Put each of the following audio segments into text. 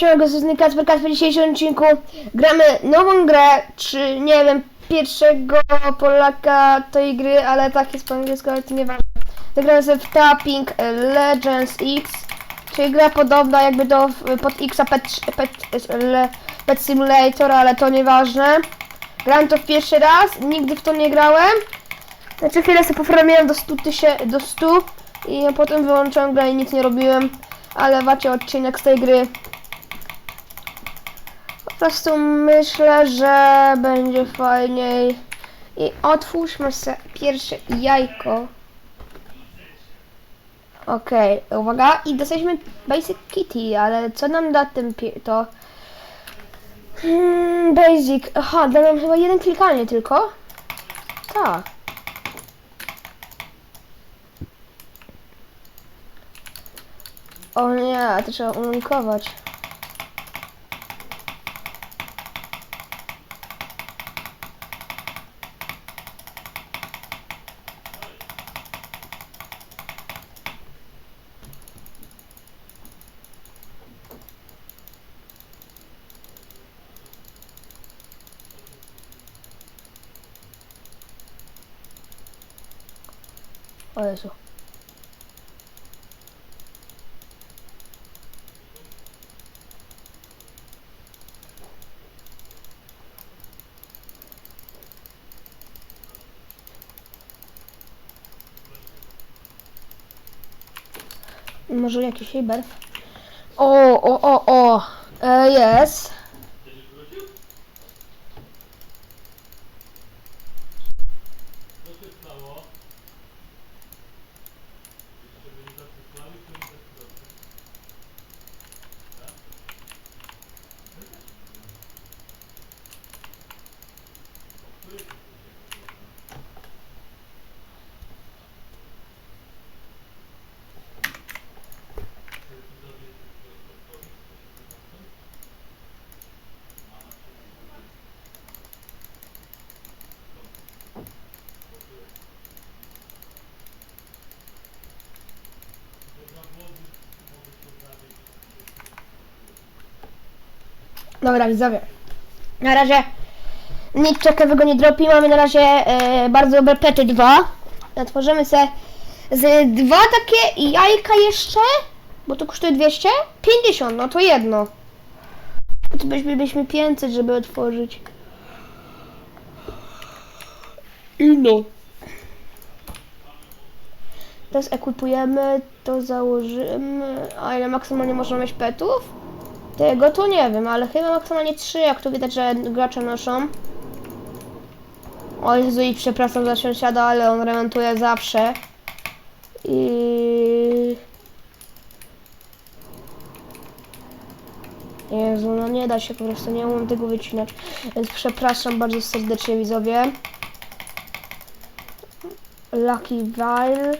siłego Suzny Kacper Kacper w dzisiejszym odcinku gramy nową grę, czy nie wiem, pierwszego Polaka tej gry, ale tak jest po angielsku, ale to nieważne. Zagramy sobie w Tapping Legends X, czyli gra podobna jakby do pod X Pet, pet, pet Simulator, ale to nieważne. Grałem to w pierwszy raz, nigdy w to nie grałem. Znaczy chwilę sobie pofarmiłem do 100 tysięcy, do 100 i potem wyłączyłem grę i nic nie robiłem. Ale macie odcinek z tej gry. Po prostu myślę, że będzie fajniej. I otwórzmy sobie pierwsze jajko. Okej, uwaga. I dostaliśmy Basic Kitty, ale co nam da tym to? Hmm, basic. Aha, da nam chyba jeden klikanie tylko. Tak. O nie, to trzeba unikować. O Jezu. Może jakiś Heiberf? O, o, o, o. E, jest. Co się stało? Jeszcze by nie zasypali, to nie zasypali. Tak? O której to się było? Czy ty zrobisz to odpowiedź? Mama się nie mówi. Dobra, widzowie. Na razie nic ciekawego nie dropi. Mamy na razie e, bardzo dobre pety dwa. Otworzymy se z dwa takie jajka jeszcze. Bo to kosztuje 200? 50, no to jedno. To byśmy, byśmy 500, żeby otworzyć. I no. Teraz ekwipujemy, to założymy. A ile maksymalnie można mieć petów? Tego to nie wiem, ale chyba maksymalnie 3, jak tu widać, że gracze noszą. O Jezu, i przepraszam za sąsiada, ale on remontuje zawsze. I... Jezu, no nie da się po prostu, nie umiem tego wycinać. Więc przepraszam bardzo serdecznie widzowie. Lucky Vile.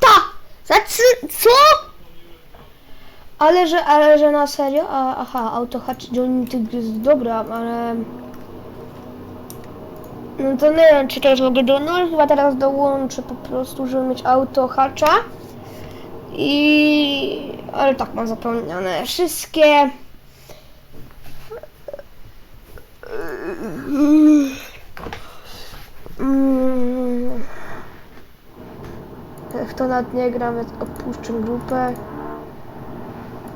Ta! Za trzy, co? Ale że, ale że na serio? A, aha, autohacz Johnny Tyg jest dobra, ale... No to nie wiem, czy teraz mogę do... No chyba teraz dołączę po prostu, żeby mieć autohacza. I... Ale tak, mam zapełnione wszystkie. W to nad nie gram, więc opuszczę grupę.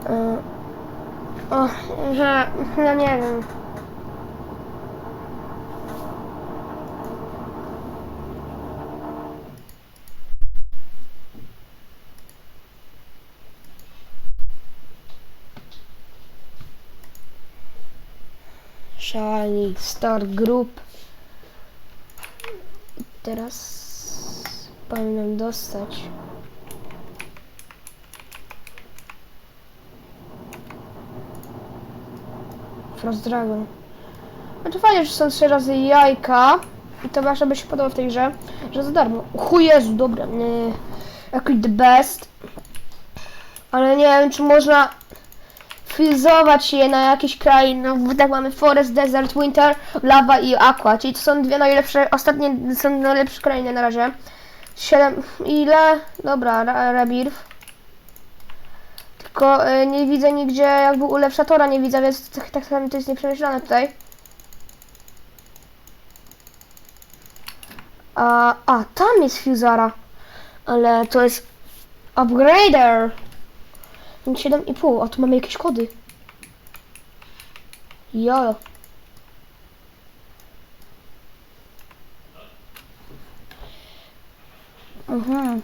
O, że, no nie wiem. Shiny Start Group. Teraz powinienem dostać. Frost Dragon. Znaczy fajnie, że są trzy razy jajka. I to wasze by się podobało w tej grze, że za darmo. Chuj Jezu, dobra. Jakiś the best. Ale nie wiem, czy można fuzować je na jakiś kraj, no tak mamy Forest, Desert, Winter, Lava i Aqua, czyli to są dwie najlepsze, ostatnie są najlepsze krainy na razie. 7, ile? Dobra, ra- Rebirth. Tylko y, nie widzę nigdzie jakby ulepszatora, nie widzę, więc tak, tak samo to jest nieprzemyślane tutaj. A, a, tam jest Fuzara. Ale to jest upgrader. 7,5, a tu mamy jakieś kody. Jo. Mhm.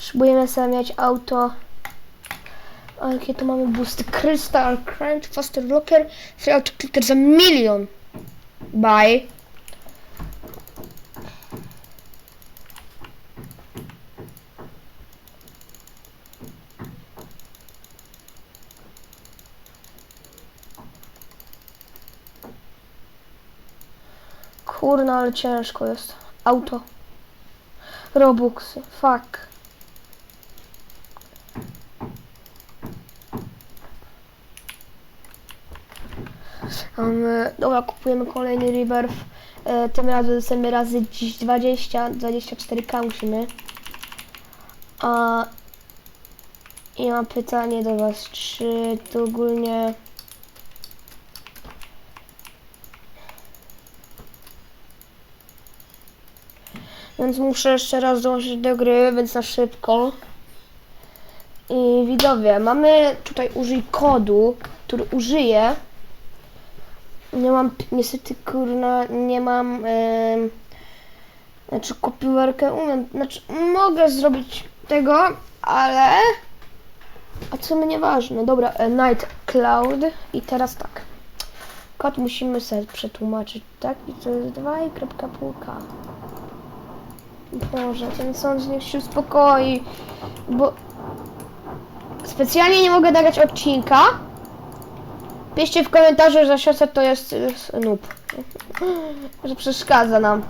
Potrzebujemy sobie mieć auto. A jakie tu mamy boosty? Crystal Crunch, Faster Locker, Free Auto Clicker za milion. Bye. Kurna, ale ciężko jest. Auto. Robuxy. Fuck. Mamy, dobra, kupujemy kolejny Rebirth. E, tym razem chcemy razy dziś 20, 24k musimy. A i mam pytanie do was, czy to ogólnie... Więc muszę jeszcze raz dołączyć do gry, więc na szybko. I widzowie, mamy tutaj użyj kodu, który użyję. Nie mam, niestety kurna, nie mam, znaczy kopiuerkę umiem, znaczy mogę zrobić tego, ale, a co mnie ważne, dobra, e, Night Cloud i teraz tak, kod musimy sobie przetłumaczyć, tak, i to jest 2.5k. Boże, ten sąd niech się uspokoi, bo specjalnie nie mogę nagrać odcinka, Piszcie w komentarzu, że siostra to jest noob. Że przeszkadza nam.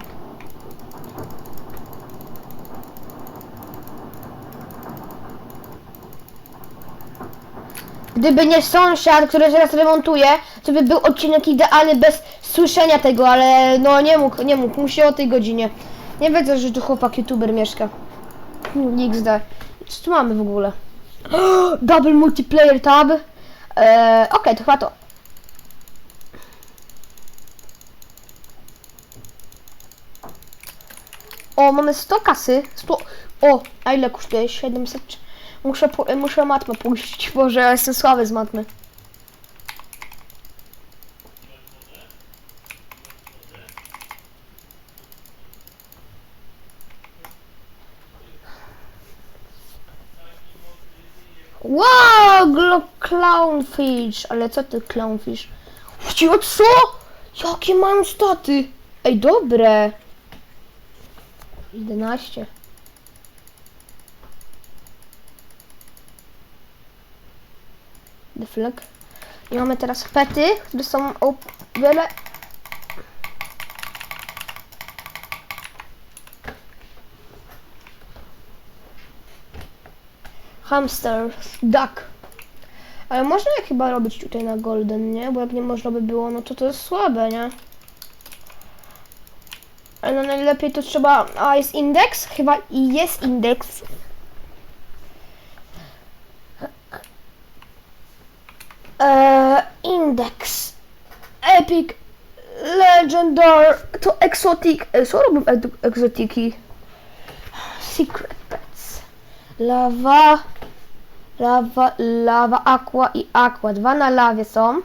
Gdyby nie sąsiad, który teraz remontuje, to by był odcinek idealny bez słyszenia tego, ale no nie mógł, nie mógł, musi o tej godzinie. Nie wiedzę, że tu chłopak youtuber mieszka. XD. Co tu mamy w ogóle? Double multiplayer tab. Eee, Okej, to chyba to. O, mamy 100 kasy. 100. O, a ile kosztuje? 700. Muszę, muszę matmę puścić, Boże, ja jestem słaby z matmy. Wow, clownfish. Ale co ty clownfish? Chodzi co? Jakie mają staty? Ej, dobre. 11. The flag. I mamy teraz pety, które są o wiele... Hamster, duck. Ale można je chyba robić tutaj na golden, nie? Bo jak nie można by było, no to to jest słabe, nie? Ale no najlepiej to trzeba... A, jest indeks? Chyba i jest indeks. Eee, indeks. Epic. Legendary. To exotic. e, Co robią egzotiki? Secret. Lawa. Lawa, lawa, aqua i aqua. Dwa na lawie są.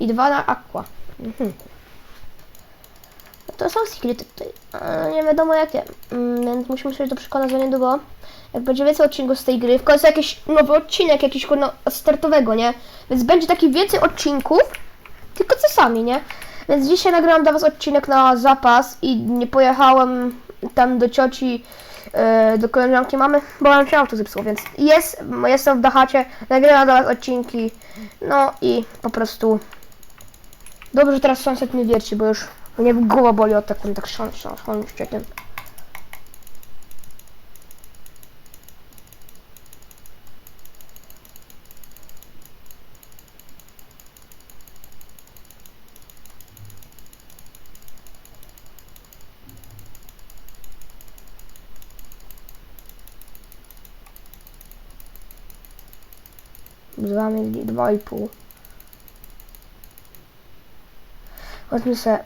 I dwa na aqua. Mhm. To są sekrety tutaj. Nie wiadomo jakie. Mm, Więc musimy się to przekonać za niedługo. Jak będzie więcej odcinków z tej gry, w końcu jakiś nowy odcinek, jakiś kurno startowego, nie? Więc będzie taki więcej odcinków, tylko czasami, nie? Więc dzisiaj nagrałam dla was odcinek na zapas i nie pojechałem tam do cioci, yy, do koleżanki mamy, bo nam się auto zepsuło, więc jest, jestem w Dachacie, nagrywam do odcinki, no i po prostu dobrze, że teraz sąsiad nie wierci, bo już mnie głowa boli od takim tak szan, szan, szan. 2 mili, 2,5. Chodźmy se.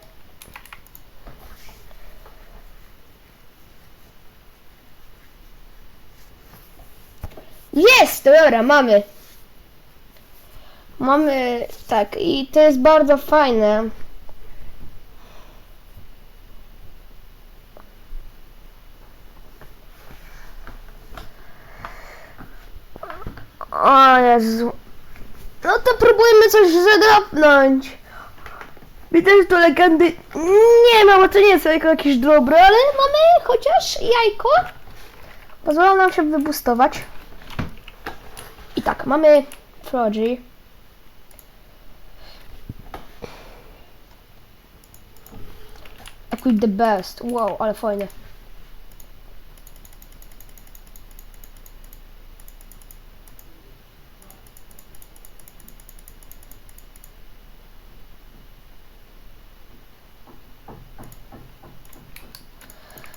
Jest! Dobra, mamy. Mamy, tak, i to jest bardzo fajne. O Jezu. No to próbujmy coś zadropnąć. Że to legendy nie ma, bo to nie jest jajko jakieś dobre, ale mamy chociaż jajko. Pozwala nam się wybustować. I tak, mamy Frogi. Equip the best. Wow, ale fajnie.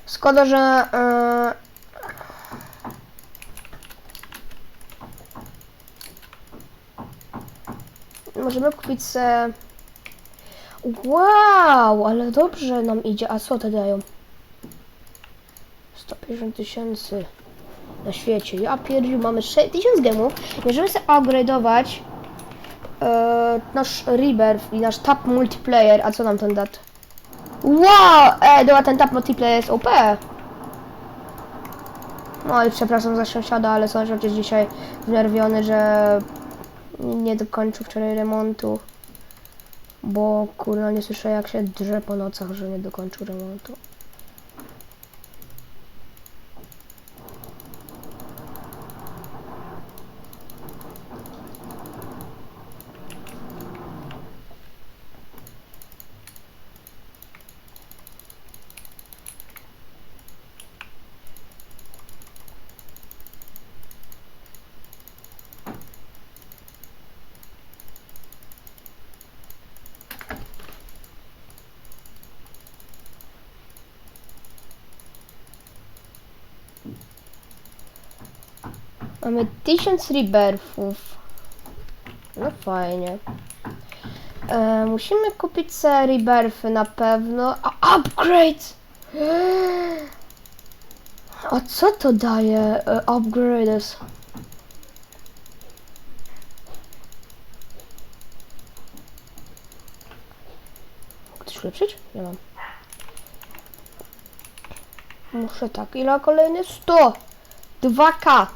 Szkoda, że e, możemy kupić se... Wow, ale dobrze nam idzie. A co te dają? 150 tysięcy na świecie. Ja pierdziu, mamy 6000 gemów. Możemy sobie upgrade'ować e, nasz Rebirth i nasz Tap Multiplayer. A co nam ten dat? Wow! E, dobra, ten Tap Multiplayer jest OP. No i przepraszam za sąsiada, ale sąsiad jest dzisiaj znerwiony, że nie dokończył wczoraj remontu. Bo kurwa nie słyszę jak się drze po nocach, że nie dokończył remontu. Mamy 1000 rebirthów. No fajnie. E, musimy kupić sobie rebirthy na pewno. A upgrade! A co to daje e, upgrades? Chcesz ulepszyć? Nie mam. Muszę tak. Ile kolejny? 100! 2K!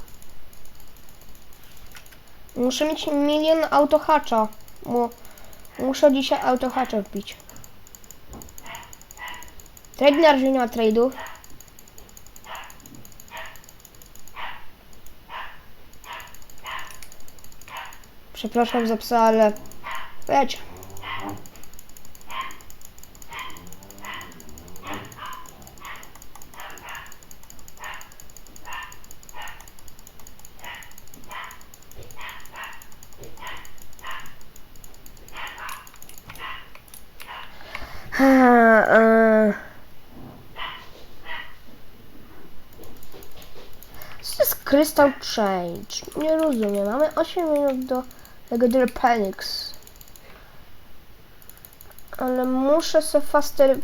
Muszę mieć milion autohacza, bo muszę dzisiaj autohacza wbić. Trade na razie nie ma trade'u. Przepraszam za psa, ale wiecie. Ha, e. Co to jest Crystal Change? Nie rozumiem. Mamy 8 minut do Legendary Panics. Ale muszę se faster...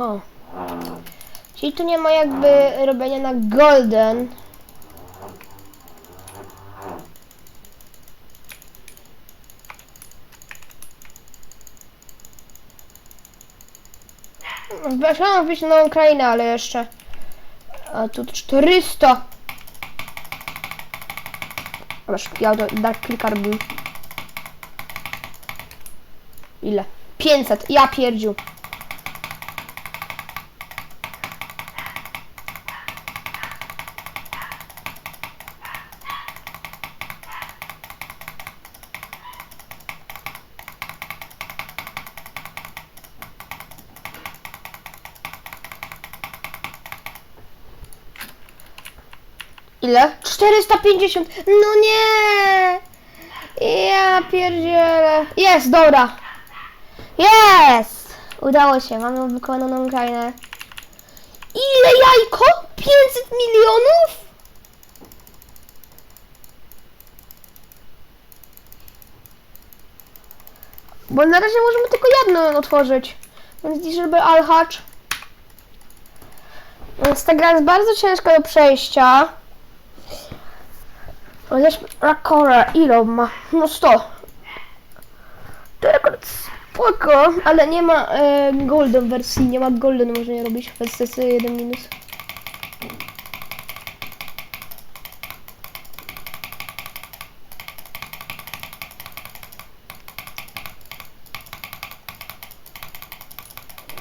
Aha. Czyli tu nie ma jakby robienia na golden. Weszłam być na Ukrainę, ale jeszcze. A tu 400. Ale szpiał do Dark Clicker był. Ile? 500. Ja pierdził. Ile? 450. No nie! Ja pierdzielę. Jest, dobra. Jest! Udało się, mamy wykonaną krainę. Ile jajko? 500 milionów? Bo na razie możemy tylko jedno otworzyć. Więc Disable Alhacz. Więc ta gra jest bardzo ciężka do przejścia. Chociaż Rakora, ile ma? No 100. To akurat spoko, ale nie ma e, golden wersji, nie ma golden można nie robić, więc jeden minus.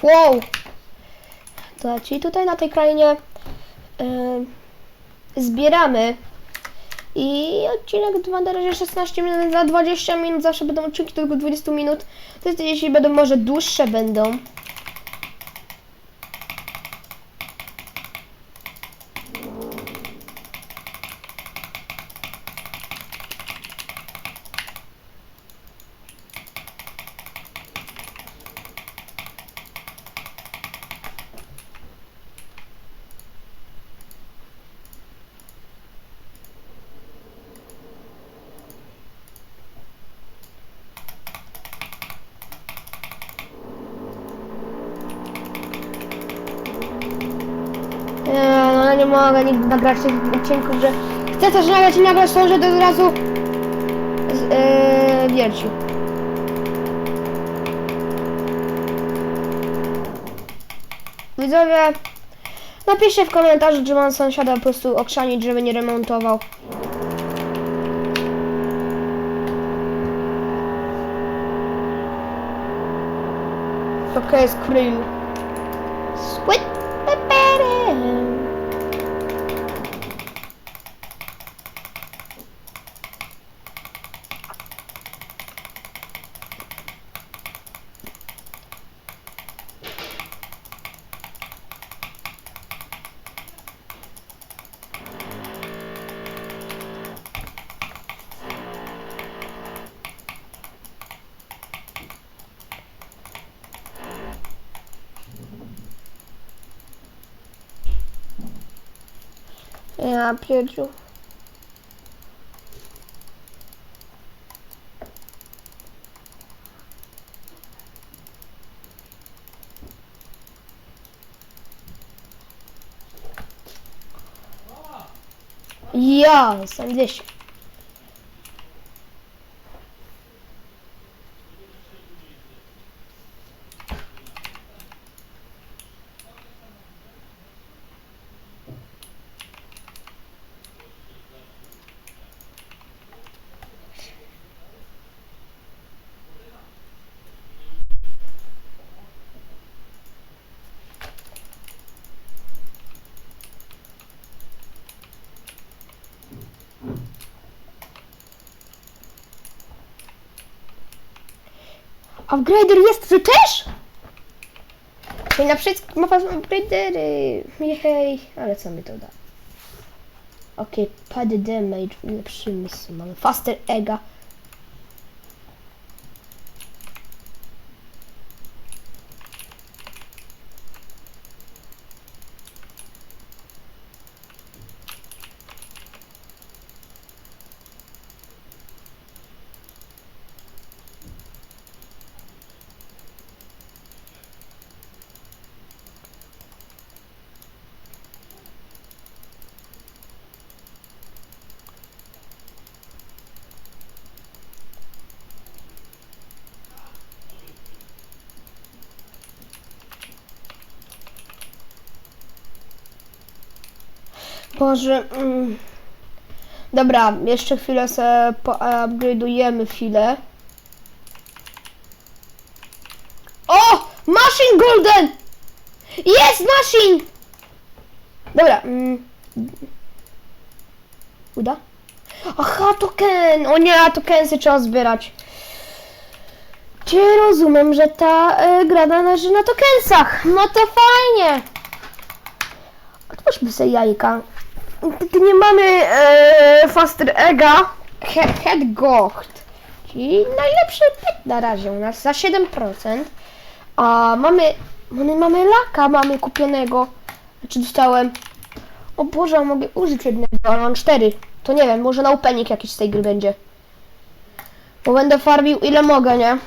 Wow! To, tutaj na tej krainie e, zbieramy i odcinek trwa na razie 16 minut, za 20 minut zawsze będą odcinki tylko 20 minut. To jest jeśli będą może dłuższe będą. Nie, no ja nie mogę nigdy nagrać tych odcinków, że chcę coś nagrać i nagle są, że to od razu z, yy, wierci. Widzowie, napiszcie w komentarzu, czy mam sąsiada po prostu okrzanić, żeby nie remontował. Okej, jest krył. Sweet pepperem. Ja pierdziu. Ja, jestem Upgrader jest, ty też? Czyli na wszystkich mapach są upgradery. Jej, ale co mi to da? Okej, pad damage, ulepszymy sobie. Faster ega. Boże. Mm. Dobra, jeszcze chwilę se upgrade'ujemy chwilę. O! Machine Golden! Jest machine! Dobra. Mm. Uda? Aha, token! O nie, a tokensy trzeba zbierać. Czy rozumiem, że ta e, gra należy na tokensach? No to fajnie! Otwórzmy sobie jajka. Tu nie mamy e, Faster Ega. He, head Gocht. Czyli najlepszy pet na razie u nas za 7%. A mamy, mamy, mamy laka mamy kupionego. Znaczy dostałem. O Boże, mogę użyć jednego, ale mam cztery. To nie wiem, może na upenik jakiś z tej gry będzie. Bo będę farmił ile mogę, nie?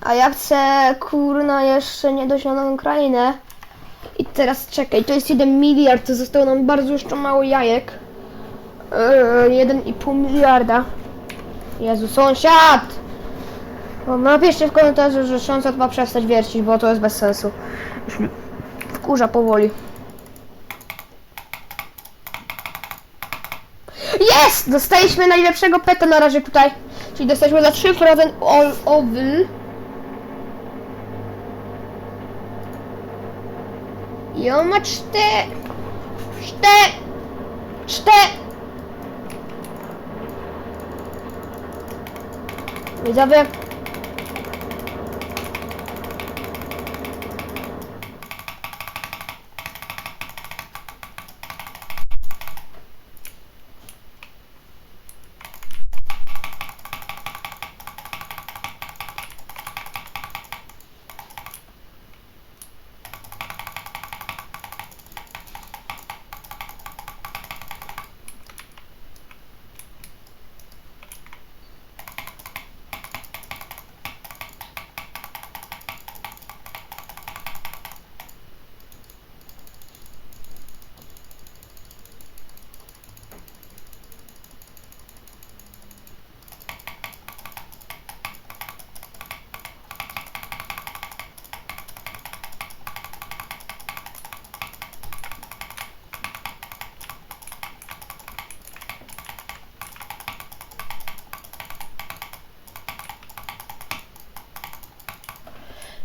A ja chcę, kurna, jeszcze nie nową krainę. I teraz czekaj, to jest 1 miliard, zostało nam bardzo jeszcze mało jajek. Yy, 1,5 miliarda. Jezu, sąsiad! No, napiszcie w komentarzu, że sąsiad ma przestać wiercić, bo to jest bez sensu. Już mnie wkurza powoli. Jest! Dostaliśmy najlepszego peta na razie tutaj. Czyli dostaliśmy za 3% ol- I on ma cztery. Cztery. Cztery. Widzowie.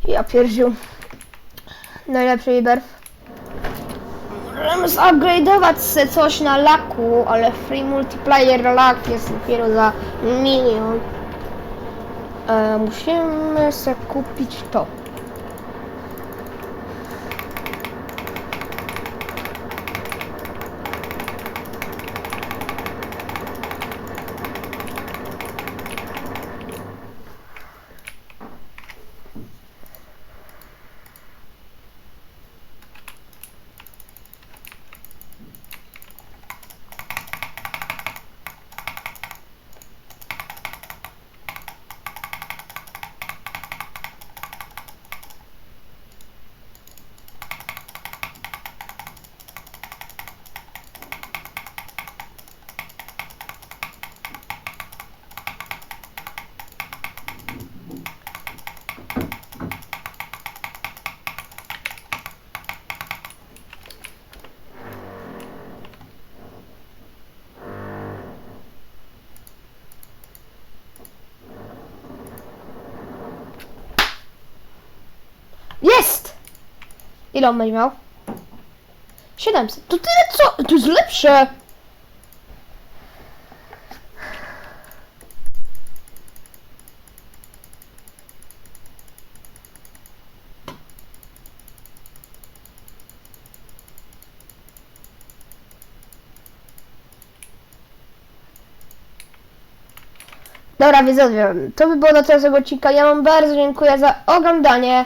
Ja pierdziu. Najlepszy Iberf. Możemy zupgrade'ować se coś na laku, ale free multiplayer lak jest dopiero za milion. E, musimy se kupić to. Ile on będzie miał? 700. To tyle co? To jest lepsze! Dobra, widzowie, to by było na tyle tego odcinka. Ja wam bardzo dziękuję za oglądanie